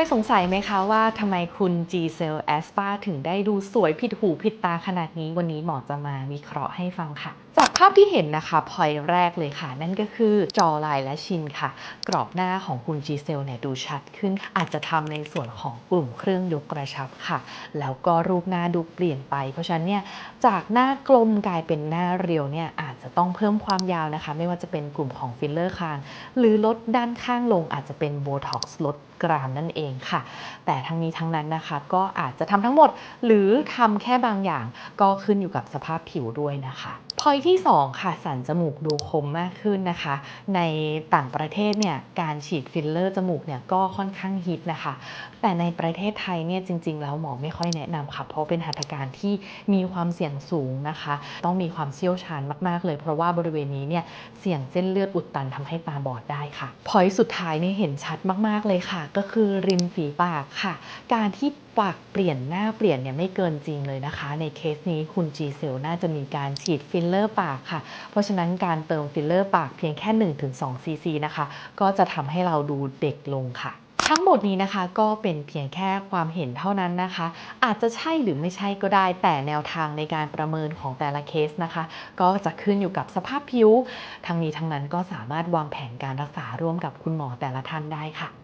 ยสงสัยไหมคะว่าทำไมคุณ G Cell Aspa ถึงได้ดูสวยผิดหูผิดตาขนาดนี้ วันนี้หมอจะมาวิเคราะห์ให้ฟังค่ะ จากภาพที่เห็นนะคะพอยแรกเลยค่ะ นั่นก็คือจอลายและชินค่ะ กรอบหน้าของคุณ G Cell เนี่ยดูชัดขึ้น อาจจะทำในส่วนของกลุ่มเครื่องยกกระชับค่ะ แล้วก็รูปหน้าดูเปลี่ยนไป เพราะฉะนั้นเนี่ยจากหน้ากลมกลายเป็นหน้าเรียวเนี่ยอา จจะต้องเพิ่มความยาวนะคะ ไม่ว่าจะเป็นกลุ่มของฟิลเลอร์คาง หรือลดด้านข้างลงอาจจะเป็นโบท็อกซ์ลดกรามนั่นเองค่ะ แต่ทั้งนี้ทั้งนั้นนะคะ ก็อาจจะทำทั้งหมด หรือทำแค่บางอย่างก็ขึ้นอยู่กับสภาพผิวด้วยนะคะ พอยที่ 2 ค่ะ สันจมูกดูคมมากขึ้นนะคะ ในต่างประเทศเนี่ยการฉีดฟิลเลอร์จมูกเนี่ยก็ค่อนข้างฮิตนะคะ แต่ในประเทศไทยเนี่ยจริง ๆ แล้วหมอไม่ค่อยแนะนำค่ะ เพราะเป็นหัตถการที่มีความเสี่ยงสูงนะคะ ต้องมีความเชี่ยวชาญมากๆ เลยเพราะว่าบริเวณนี้เนี่ยเสี่ยงเส้นเลือดอุดตันทำให้ตาบอดได้ค่ะพอยสุดท้ายนี่เห็นชัดมากๆเลยค่ะ ก็คือริมฝีปากค่ะ การที่ปากเปลี่ยนหน้าเปลี่ยนเนี่ยไม่เกินจริงเลยนะคะ ในเคสนี้คุณ G c e l น่าจะมีการฉีดฟิลเลอร์ปากค่ะ เพราะฉะนั้นการเติมฟิลเลอร์ปากเพียงแค่ 1-2 ซีซีนะคะ ก็จะทำให้เราดูเด็กลงค่ะทั้งหมดนี้นะคะก็เป็นเพียงแค่ความเห็นเท่านั้นนะคะ อาจจะใช่หรือไม่ใช่ก็ได้ แต่แนวทางในการประเมินของแต่ละเคสนะคะ ก็จะขึ้นอยู่กับสภาพผิว ทั้งนี้ทั้งนั้นก็สามารถวางแผนการรักษาร่วมกับคุณหมอแต่ละท่านได้ค่ะ